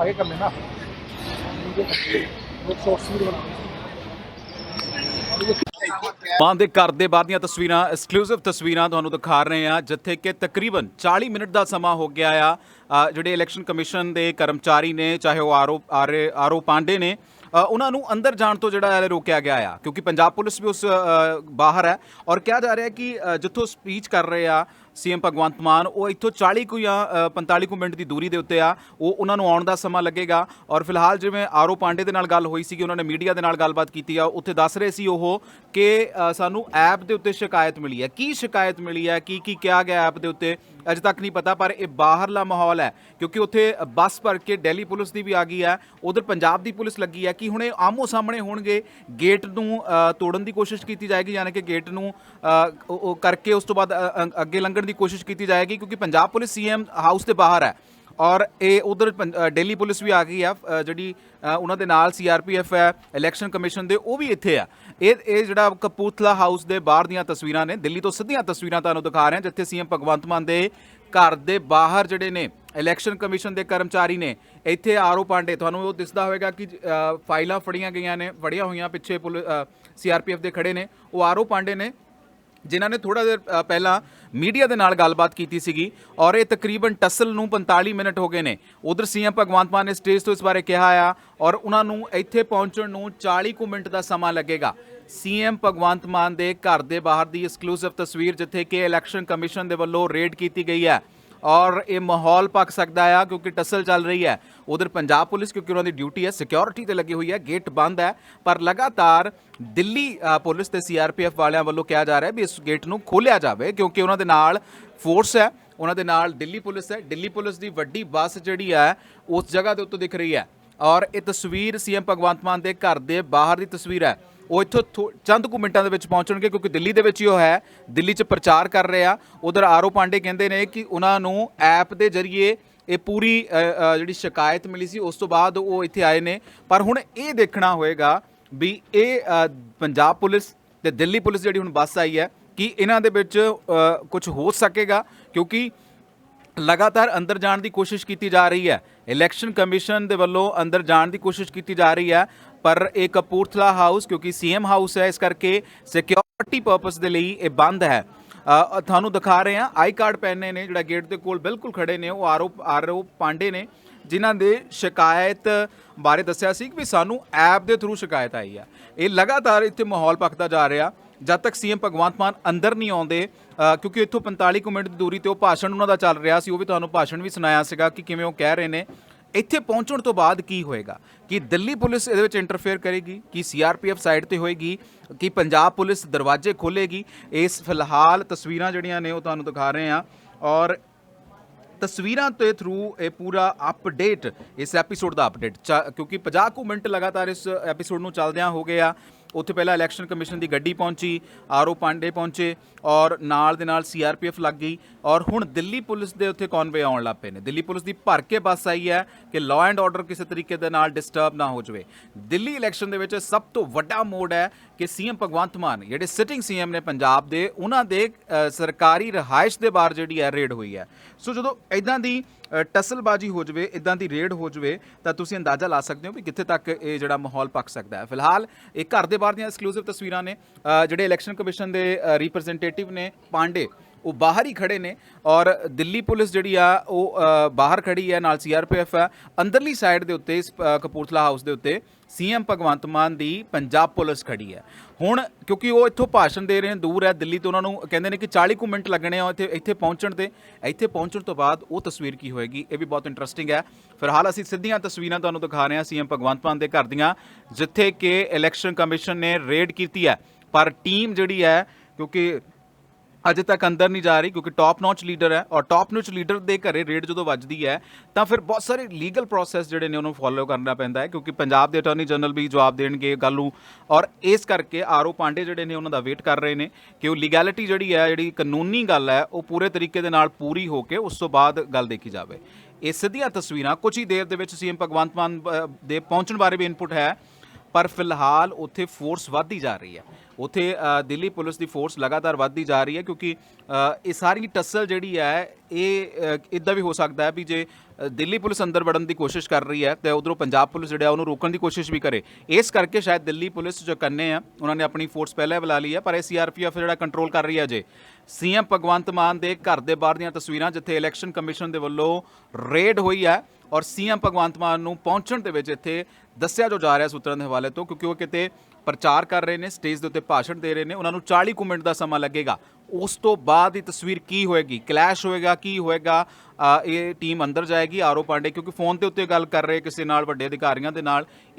ਪਾ ਕੇ ਕਰਨੇ ਨਾ। ਉਹ ਸੋਰਸ ਵੀ ਦੀਆਂ ਤਸਵੀਰਾਂ ਐਕਸਕਲੂਸਿਵ ਤਸਵੀਰਾਂ ਤੁਹਾਨੂੰ ਦਿਖਾ ਰਹੇ ਆ ਜਿੱਥੇ ਕਿ ਤਕਰੀਬਨ 40 ਮਿੰਟ ਦਾ ਸਮਾਂ ਹੋ ਗਿਆ ਆ। ਜਿਹੜੇ ਇਲੈਕਸ਼ਨ ਕਮਿਸ਼ਨ ਦੇ ਕਰਮਚਾਰੀ ਨੇ, ਚਾਹੇ ਉਹ ਆਰੋ ਆਰੋ ਪਾਂਡੇ ਨੇ ਉਹਨਾਂ ਨੂੰ ਅੰਦਰ ਜਾਣ ਤੋਂ ਜਿਹੜਾ ਹੈ ਰੋਕਿਆ ਗਿਆ ਆ, ਕਿਉਂਕਿ ਪੰਜਾਬ ਪੁਲਿਸ ਵੀ ਉਸ ਬਾਹਰ ਹੈ। ਔਰ ਕਿਹਾ ਜਾ ਰਿਹਾ ਕਿ ਜਿੱਥੋਂ ਸਪੀਚ ਕਰ ਰਹੇ ਆ ਸੀਐਮ ਭਗਵੰਤ ਮਾਨ ਉਹ ਇੱਥੋਂ 40 ਕੁ ਜਾਂ ਅ, 45 ਕੁ ਮਿੰਟ ਦੀ ਦੂਰੀ ਦੇ ਉੱਤੇ ਆ। ਉਹ ਉਹਨਾਂ ਨੂੰ ਆਉਣ ਦਾ ਸਮਾਂ ਲੱਗੇਗਾ। ਔਰ ਫਿਲਹਾਲ ਜਿਵੇਂ ਆਰਓ ਪਾਂਡੇ ਦੇ ਨਾਲ ਗੱਲ ਹੋਈ ਸੀ ਕਿ ਉਹਨਾਂ ਨੇ ਮੀਡੀਆ ਦੇ ਨਾਲ ਗੱਲਬਾਤ ਕੀਤੀ ਆ ਉੱਥੇ ਦੱਸ ਰਹੇ ਸੀ ਉਹ ਕਿ ਸਾਨੂੰ ਐਪ ਦੇ ਉੱਤੇ ਸ਼ਿਕਾਇਤ ਮਿਲੀ ਹੈ। ਕੀ ਸ਼ਿਕਾਇਤ ਮਿਲੀ ਹੈ? ਕੀ ਕੀ ਕਿਹਾ ਗਿਆ ਐਪ ਦੇ ਉੱਤੇ? ਅਜੇ ਤੱਕ ਨਹੀਂ ਪਤਾ ਪਰ ਇਹ ਬਾਹਰਲਾ ਮਾਹੌਲ ਹੈ ਕਿਉਂਕਿ ਉੱਥੇ ਬੱਸ ਭਰ ਕੇ ਦਿੱਲੀ ਪੁਲਿਸ ਦੀ ਵੀ ਆ ਗਈ ਹੈ। ਉਧਰ ਪੰਜਾਬ ਦੀ ਪੁਲਿਸ ਲੱਗੀ ਹੈ ਕਿ ਹੁਣ ਇਹ ਆਮੋ ਸਾਹਮਣੇ ਹੋਣਗੇ। ਗੇਟ ਨੂੰ ਤੋੜਨ ਦੀ ਕੋਸ਼ਿਸ਼ ਕੀਤੀ ਜਾਏਗੀ ਯਾਨੀ ਕਿ ਗੇਟ ਨੂੰ ਕਰਕੇ ਉਸ ਤੋਂ ਬਾਅਦ ਅੱਗੇ ਲੰਘਣ ਦੀ ਕੋਸ਼ਿਸ਼ ਕੀਤੀ ਜਾਏਗੀ ਕਿਉਂਕਿ ਪੰਜਾਬ ਪੁਲਿਸ ਸੀਐਮ ਹਾਊਸ ਦੇ ਬਾਹਰ ਹੈ ਔਰ ਇਹ ਉਧਰ ਦਿੱਲੀ ਪੁਲਿਸ ਵੀ ਆ ਗਈ ਆ ਜਿਹੜੀ ਉਹਨਾਂ ਦੇ ਨਾਲ ਸੀਆਰਪੀਐਫ ਹੈ, ਇਲੈਕਸ਼ਨ ਕਮਿਸ਼ਨ ਦੇ, ਉਹ ਵੀ ਇੱਥੇ ਆ। ਇਹ ਇਹ ਜਿਹੜਾ ਕਪੂਰਥਲਾ ਹਾਊਸ ਦੇ ਬਾਹਰ ਦੀਆਂ ਤਸਵੀਰਾਂ ਨੇ, ਦਿੱਲੀ ਤੋਂ ਸਿੱਧੀਆਂ ਤਸਵੀਰਾਂ ਤੁਹਾਨੂੰ ਦਿਖਾ ਰਹੇ ਹਾਂ, ਜਿੱਥੇ ਸੀਐਮ ਭਗਵੰਤ ਮਾਨ ਦੇ ਘਰ ਦੇ ਬਾਹਰ ਜਿਹੜੇ ਨੇ, ਇਲੈਕਸ਼ਨ ਕਮਿਸ਼ਨ ਦੇ ਕਰਮਚਾਰੀ ਨੇ, ਇੱਥੇ ਆਰਓ ਪਾਂਡੇ, ਤੁਹਾਨੂੰ ਉਹ ਦਿਸਦਾ ਹੋਵੇਗਾ ਕਿ ਫਾਈਲਾਂ ਫੜੀਆਂ ਗਈਆਂ ਨੇ, ਫੜੀਆਂ ਹੋਈਆਂ ਪਿੱਛੇ ਸੀਆਰਪੀਐਫ ਦੇ ਖੜੇ ਨੇ, ਉਹ ਆਰਓ ਪਾਂਡੇ ਨੇ ਜਿਨ੍ਹਾਂ ਨੇ ਥੋੜਾ ਦੇਰ ਪਹਿਲਾਂ ਮੀਡੀਆ ਦੇ ਨਾਲ ਗੱਲਬਾਤ ਕੀਤੀ ਸੀਗੀ ਔਰ ਇਹ ਤਕਰੀਬਨ ਟਸਲ ਨੂੰ 45 ਮਿੰਟ ਹੋ ਗਏ ਨੇ। ਉਧਰ ਸੀਐਮ ਭਗਵੰਤ ਮਾਨ ਨੇ ਸਟੇਜ ਤੋਂ ਇਸ ਬਾਰੇ ਕਿਹਾ ਆ ਔਰ ਉਹਨਾਂ ਨੂੰ ਇੱਥੇ ਪਹੁੰਚਣ ਨੂੰ 40 ਕੁ ਮਿੰਟ ਦਾ ਸਮਾਂ ਲੱਗੇਗਾ। ਸੀਐਮ ਭਗਵੰਤ ਮਾਨ ਦੇ ਘਰ ਦੇ ਬਾਹਰ ਦੀ ਐਕਸਕਲੂਸਿਵ ਤਸਵੀਰ ਜਿੱਥੇ ਕਿ ਇਲੈਕਸ਼ਨ ਕਮਿਸ਼ਨ ਦੇ ਵੱਲੋਂ ਰੇਡ ਕੀਤੀ ਗਈ ਹੈ। ਔਰ ਇਹ ਮਾਹੌਲ ਪੱਕ ਸਕਦਾ ਆ ਕਿਉਂਕਿ ਟਸਲ ਚੱਲ ਰਹੀ ਹੈ। ਉਧਰ ਪੰਜਾਬ ਪੁਲਿਸ ਕਿਉਂਕਿ ਉਹਨਾਂ ਦੀ ਡਿਊਟੀ ਹੈ ਸਿਕਿਉਰਿਟੀ ਤੇ ਲੱਗੀ ਹੋਈ ਹੈ ਗੇਟ ਬੰਦ ਹੈ। ਪਰ ਲਗਾਤਾਰ ਦਿੱਲੀ ਅ, ਪੁਲਿਸ ਤੇ ਸੀਆਰਪੀਐਫ ਵਾਲਿਆਂ ਵੱਲੋਂ ਕਿਹਾ ਜਾ ਰਿਹਾ ਵੀ ਇਸ ਗੇਟ ਨੂੰ ਖੋਲ੍ਹਿਆ ਜਾਵੇ ਕਿਉਂਕਿ ਉਹਨਾਂ ਦੇ ਨਾਲ ਫੋਰਸ ਹੈ ਉਹਨਾਂ ਦੇ ਨਾਲ ਦਿੱਲੀ ਪੁਲਿਸ ਹੈ। ਦਿੱਲੀ ਪੁਲਿਸ ਦੀ ਵੱਡੀ ਬੱਸ ਜਿਹੜੀ ਹੈ ਉਸ ਜਗ੍ਹਾ ਦੇ ਉੱਤੇ ਦਿਖ ਰਹੀ ਹੈ। ਔਰ ਇਹ ਤਸਵੀਰ ਸੀਐਮ ਭਗਵੰਤ ਮਾਨ ਦੇ ਘਰ ਦੇ ਬਾਹਰ ਦੀ ਤਸਵੀਰ ਹੈ। ਉਹ ਇੱਥੋਂ ਥੋ- ਚੰਦ ਕੁ ਮਿੰਟਾਂ ਦੇ ਵਿੱਚ ਪਹੁੰਚਣਗੇ, ਕਿਉਂਕਿ ਦਿੱਲੀ ਦੇ ਵਿੱਚ ਹੀ ਉਹ ਹੈ। ਦਿੱਲੀ 'ਚ ਪ੍ਰਚਾਰ ਕਰ ਰਿਹਾ ਆ। ਉਧਰ ਆਰਓ ਪਾਂਡੇ ਕਹਿੰਦੇ ਨੇ ਕਿ ਉਹਨਾਂ ਨੂੰ ਐਪ ਦੇ ਜ਼ਰੀਏ ਇਹ ਪੂਰੀ ਜਿਹੜੀ ਸ਼ਿਕਾਇਤ ਮਿਲੀ ਸੀ, ਉਸ ਤੋਂ ਬਾਅਦ ਉਹ ਇੱਥੇ ਆਏ ਨੇ। ਪਰ ਹੁਣ ਇਹ ਦੇਖਣਾ ਹੋਏਗਾ ਵੀ ਇਹ ਪੰਜਾਬ ਪੁਲਿਸ ਤੇ ਦਿੱਲੀ ਪੁਲਿਸ ਜਿਹੜੀ ਹੁਣ ਬੱਸ ਆਈ ਹੈ, ਕਿ ਇਹਨਾਂ ਦੇ ਵਿੱਚ ਕੁਝ ਹੋ ਸਕੇਗਾ? ਕਿਉਂਕਿ ਲਗਾਤਾਰ ਅੰਦਰ ਜਾਣ ਦੀ ਕੋਸ਼ਿਸ਼ ਕੀਤੀ ਜਾ ਰਹੀ ਹੈ। ਇਲੈਕਸ਼ਨ ਕਮਿਸ਼ਨ ਦੇ ਵੱਲੋਂ ਅੰਦਰ ਜਾਣ ਦੀ ਕੋਸ਼ਿਸ਼ ਕੀਤੀ ਜਾ ਰਹੀ ਹੈ। ਪਰ ਇਹ ਕਪੂਰਥਲਾ ਹਾਊਸ, ਕਿਉਂਕਿ ਸੀਐਮ ਹਾਊਸ ਹੈ, ਇਸ ਕਰਕੇ ਸਿਕਿਉਰਿਟੀ ਪਰਪਸ ਦੇ ਲਈ ਇਹ ਬੰਦ ਹੈ। ਤੁਹਾਨੂੰ ਦਿਖਾ ਰਹੇ ਹਾਂ, ਆਈ ਕਾਰਡ ਪਹਿਨੇ ਨੇ, ਜਿਹੜਾ ਗੇਟ ਦੇ ਕੋਲ ਬਿਲਕੁਲ ਖੜੇ ਨੇ, ਉਹ ਆਰਓ ਆਰਓ ਪਾਂਡੇ ਨੇ, ਜਿਨ੍ਹਾਂ ਦੇ ਸ਼ਿਕਾਇਤ ਬਾਰੇ ਦੱਸਿਆ ਸੀ ਕਿ ਵੀ ਸਾਨੂੰ ਐਪ ਦੇ ਥਰੂ ਸ਼ਿਕਾਇਤ ਆਈ ਆ। ਇਹ ਲਗਾਤਾਰ ਇੱਥੇ ਮਾਹੌਲ ਪੱਕਦਾ ਜਾ ਰਿਹਾ। ਜਦ ਤੱਕ ਸੀਐਮ ਭਗਵੰਤ ਮਾਨ ਅੰਦਰ ਨਹੀਂ ਆਉਂਦੇ ਕਿਉਂਕਿ ਇੱਥੋਂ 45 ਕੁ ਮਿੰਟ ਦੀ ਦੂਰੀ ਤੇ ਉਹ ਭਾਸ਼ਣ ਉਹਨਾਂ ਦਾ ਚੱਲ ਰਿਹਾ ਸੀ, ਉਹ ਵੀ ਤੁਹਾਨੂੰ ਭਾਸ਼ਣ ਵੀ ਸੁਣਾਇਆ ਸੀਗਾ ਕਿ ਕਿਵੇਂ ਉਹ ਕਹਿ ਰਹੇ ਨੇ। ਇੱਥੇ ਪਹੁੰਚਣ ਤੋਂ ਬਾਅਦ ਕੀ ਹੋਏਗਾ? ਕਿ ਦਿੱਲੀ ਪੁਲਿਸ ਇਹਦੇ ਵਿੱਚ ਇੰਟਰਫੇਅਰ ਕਰੇਗੀ? ਕਿ ਸੀਆਰਪੀਐਫ ਸਾਈਡ ਤੇ ਹੋਏਗੀ? ਕਿ ਪੰਜਾਬ ਪੁਲਿਸ ਦਰਵਾਜ਼ੇ ਖੋਲੇਗੀ ਇਸ ਫਿਲਹਾਲ ਤਸਵੀਰਾਂ ਜਿਹੜੀਆਂ ਨੇ ਉਹ ਤੁਹਾਨੂੰ ਦਿਖਾ ਰਹੇ ਹਾਂ ਔਰ ਤਸਵੀਰਾਂ ਦੇ ਥਰੂ ਇਹ ਪੂਰਾ ਅਪਡੇਟ ਇਸ ਐਪੀਸੋਡ ਦਾ ਅਪਡੇਟ ਕਿਉਂਕਿ 50 ਕੁ ਮਿੰਟ ਲਗਾਤਾਰ ਇਸ ਐਪੀਸੋਡ ਨੂੰ ਚੱਲਦਿਆਂ ਹੋ ਗਏ ਆ ਉੱਥੇ ਪਹਿਲਾਂ ਇਲੈਕਸ਼ਨ ਕਮਿਸ਼ਨ ਦੀ ਗੱਡੀ ਪਹੁੰਚੀ, ਆਰਓ ਪਾਂਡੇ ਪਹੁੰਚੇ ਔਰ ਨਾਲ ਦੇ ਨਾਲ ਸੀਆਰਪੀਐਫ ਲੱਗ ਗਈ ਔਰ ਹੁਣ ਦਿੱਲੀ ਪੁਲਿਸ ਦੇ ਉੱਥੇ ਕਨਵੇ ਆਉਣ ਲੱਗ ਪਏ ਨੇ। ਦਿੱਲੀ ਪੁਲਿਸ ਦੀ ਭਰ ਕੇ ਬੱਸ ਆਈ ਹੈ ਕਿ ਲਾਅ ਐਂਡ ਆਰਡਰ ਕਿਸੇ ਤਰੀਕੇ ਦੇ ਨਾਲ ਡਿਸਟਰਬ ਨਾ ਹੋ ਜਾਵੇ। ਦਿੱਲੀ ਇਲੈਕਸ਼ਨ ਦੇ ਵਿੱਚ ਸਭ ਤੋਂ ਵੱਡਾ ਮੋੜ ਹੈ ਕਿ ਸੀਐਮ ਭਗਵੰਤ ਮਾਨ, ਜਿਹੜੇ ਸਿਟਿੰਗ ਸੀਐਮ ਨੇ ਪੰਜਾਬ ਦੇ, ਉਹਨਾਂ ਦੇ ਸਰਕਾਰੀ ਰਹਾਇਸ਼ ਦੇ ਬਾਹਰ ਜਿਹੜੀ ਹੈ ਰੇਡ ਹੋਈ ਹੈ। ਸੋ ਜਦੋਂ ਇਦਾਂ ਦੀ ਟਸਲਬਾਜੀ ਹੋ ਜਾਵੇ ਇਦਾਂ ਦੀ ਰੇਡ ਹੋ ਜਾਵੇ, ਤਾਂ ਤੁਸੀਂ ਅੰਦਾਜ਼ਾ ਲਾ ਸਕਦੇ ਹੋ ਵੀ ਕਿੱਥੇ ਤੱਕ ਇਹ ਜਿਹੜਾ ਮਾਹੌਲ ਪੱਕ ਸਕਦਾ ਹੈ। ਫਿਲਹਾਲ ਇਹ ਘਰ ਦੇ ਬਾਹਰ ਦੀਆਂ ਐਕਸਕਲੂਸਿਵ ਤਸਵੀਰਾਂ ਨੇ। ਜਿਹੜੇ ਇਲੈਕਸ਼ਨ ਕਮਿਸ਼ਨ ਦੇ ਰਿਪਰੈਜ਼ੈਂਟੇਟਿਵ ਨੇ, ਪਾਂਡੇ ਉਹ ਬਾਹਰ ਹੀ ਖੜੇ ਨੇ ਔਰ ਦਿੱਲੀ ਪੁਲਿਸ ਜਿਹੜੀ ਆ, ਉਹ ਬਾਹਰ ਖੜੀ ਹੈ, ਨਾਲ ਸੀਆਰਪੀਐਫ ਹੈ। ਅੰਦਰਲੀ ਸਾਈਡ ਦੇ ਉੱਤੇ ਇਸ ਕਪੂਰਥਲਾ ਹਾਊਸ ਦੇ ਉੱਤੇ ਸੀਐਮ ਭਗਵੰਤ ਮਾਨ ਦੀ ਪੰਜਾਬ ਪੁਲਿਸ ਖੜੀ ਹੈ। ਹੁਣ ਕਿਉਂਕਿ ਉਹ ਇੱਥੋਂ ਭਾਸ਼ਣ ਦੇ ਰਹੇ ਨੇ, ਦੂਰ ਹੈ ਦਿੱਲੀ, ਤੋਂ ਉਹਨਾਂ ਨੂੰ ਕਹਿੰਦੇ ਨੇ ਕਿ 40 ਕੁ ਮਿੰਟ ਲੱਗਣੇ ਆ ਇੱਥੇ ਇੱਥੇ ਪਹੁੰਚਣ ਤੇ। ਇੱਥੇ ਪਹੁੰਚਣ ਤੋਂ ਬਾਅਦ ਉਹ ਤਸਵੀਰ ਕੀ ਹੋਏਗੀ, ਇਹ ਵੀ ਬਹੁਤ ਇੰਟਰਸਟਿੰਗ ਹੈ। ਫਿਲਹਾਲ ਅਸੀਂ ਸਿੱਧੀਆਂ ਤਸਵੀਰਾਂ ਤੁਹਾਨੂੰ ਦਿਖਾ ਰਹੇ ਹਾਂ ਸੀਐਮ ਭਗਵੰਤ ਮਾਨ ਦੇ ਘਰ ਦੀਆਂ, ਜਿੱਥੇ ਕਿ ਇਲੈਕਸ਼ਨ ਕਮਿਸ਼ਨ ਨੇ ਰੇਡ ਕੀਤੀ ਹੈ। ਪਰ ਟੀਮ ਜਿਹੜੀ ਹੈ, ਕਿਉਂਕਿ ਅਜੇ ਤੱਕ ਅੰਦਰ ਨਹੀਂ ਜਾ ਰਹੀ ਕਿਉਂਕਿ ਟਾਪ ਨੌਚ ਲੀਡਰ ਹੈ ਔਰ ਟਾਪ ਨੌਚ ਲੀਡਰ ਦੇ ਘਰੇ ਰੇਡ ਜਦੋਂ ਵੱਜਦੀ ਹੈ, ਤਾਂ ਫਿਰ ਬਹੁਤ ਸਾਰੇ ਲੀਗਲ ਪ੍ਰੋਸੈਸ ਜਿਹੜੇ ਨੇ ਉਹਨੂੰ ਫੋਲੋ ਕਰਨਾ ਪੈਂਦਾ ਹੈ ਕਿਉਂਕਿ ਪੰਜਾਬ ਦੇ ਅਟਾਰਨੀ ਜਨਰਲ ਵੀ ਜਵਾਬ ਦੇਣਗੇ ਗੱਲ ਨੂੰ ਔਰ ਇਸ ਕਰਕੇ ਆਰਓ ਪਾਂਡੇ ਜਿਹੜੇ ਨੇ ਉਹਨਾਂ ਦਾ ਵੇਟ ਕਰ ਰਹੇ ਨੇ ਕਿ ਉਹ ਲੀਗੈਲਿਟੀ ਜਿਹੜੀ ਹੈ, ਜਿਹੜੀ ਕਾਨੂੰਨੀ ਗੱਲ ਹੈ, ਉਹ ਪੂਰੇ ਤਰੀਕੇ ਦੇ ਨਾਲ ਪੂਰੀ ਹੋ ਕੇ ਉਸ ਤੋਂ ਬਾਅਦ ਗੱਲ ਦੇਖੀ ਜਾਵੇ। ਇਹ ਸਿੱਧੀਆਂ ਤਸਵੀਰਾਂ ਕੁਝ ਹੀ ਦੇਰ ਦੇ ਵਿੱਚ ਸੀਐਮ ਭਗਵੰਤ ਮਾਨ ਦੇ ਪਹੁੰਚਣ ਬਾਰੇ ਵੀ ਇਨਪੁਟ ਹੈ। ਪਰ ਫਿਲਹਾਲ ਉੱਥੇ ਫੋਰਸ ਵੱਧਦੀ ਜਾ ਰਹੀ ਹੈ। ਉੱਥੇ ਦਿੱਲੀ ਪੁਲਿਸ ਦੀ ਫੋਰਸ ਲਗਾਤਾਰ ਵੱਧਦੀ ਜਾ ਰਹੀ ਹੈ ਕਿਉਂਕਿ ਇਹ ਸਾਰੀ ਟੱਸਲ ਜਿਹੜੀ ਹੈ, ਇਹ ਇਦਾਂ ਵੀ ਹੋ ਸਕਦਾ ਹੈ ਵੀ ਜੇ ਦਿੱਲੀ ਪੁਲਿਸ ਅੰਦਰ ਵੜਨ ਦੀ ਕੋਸ਼ਿਸ਼ ਕਰ ਰਹੀ ਹੈ ਤੇ ਉਧਰੋਂ ਪੰਜਾਬ ਪੁਲਿਸ ਜਿਹੜਾ ਉਹਨੂੰ ਰੋਕਣ ਦੀ ਕੋਸ਼ਿਸ਼ ਵੀ ਕਰੇ। ਇਸ ਕਰਕੇ ਸ਼ਾਇਦ ਦਿੱਲੀ ਪੁਲਿਸ ਜੋ ਕੰਨੇ ਆ, ਉਹਨਾਂ ਨੇ ਆਪਣੀ ਫੋਰਸ ਪਹਿਲਾਂ ਬੁਲਾ ਲਈ ਹੈ, ਪਰ ਇਹ ਸੀਆਰਪੀਐਫ ਜਿਹੜਾ ਕੰਟਰੋਲ ਕਰ ਰਹੀ ਹੈ ਜੇ ਸੀਐਮ ਭਗਵੰਤ ਮਾਨ ਦੇ ਘਰ ਦੇ ਬਾਹਰ ਦੀਆਂ ਤਸਵੀਰਾਂ ਜਿੱਥੇ ਇਲੈਕਸ਼ਨ ਕਮਿਸ਼ਨ ਦੇ ਵੱਲੋਂ ਰੇਡ ਹੋਈ ਹੈ ਔਰ ਸੀਐਮ ਭਗਵੰਤ ਮਾਨ ਨੂੰ ਪਹੁੰਚਣ ਦੇ ਵਿੱਚ ਇੱਥੇ ਦੱਸਿਆ ਜੋ ਜਾ ਰਿਹਾ ਸੂਤਰਾਂ ਦੇ ਹਵਾਲੇ ਤੋਂ, ਕਿਉਂਕਿ ਉਹ ਕਿਤੇ ਪ੍ਰਚਾਰ ਕਰ ਰਹੇ ਨੇ, ਸਟੇਜ ਦੇ ਉੱਤੇ ਭਾਸ਼ਣ ਦੇ ਰਹੇ ਨੇ, ਉਹਨਾਂ ਨੂੰ 40 ਕੁ ਮਿੰਟ ਦਾ ਸਮਾਂ ਲੱਗੇਗਾ। ਉਸ ਤੋਂ ਬਾਅਦ ਦੀ ਤਸਵੀਰ ਕੀ ਹੋਏਗੀ? ਕਲੈਸ਼ ਹੋਏਗਾ, ਕੀ ਹੋਏਗਾ? ਇਹ ਟੀਮ ਅੰਦਰ ਜਾਏਗੀ ਆਰੋ ਪਾਂਡੇ, ਕਿਉਂਕਿ ਫੋਨ ਦੇ ਉੱਤੇ ਗੱਲ ਕਰ ਰਹੇ ਕਿਸੇ ਨਾਲ, ਵੱਡੇ ਅਧਿਕਾਰੀਆਂ ਦੇ ਨਾਲ। ਇਹ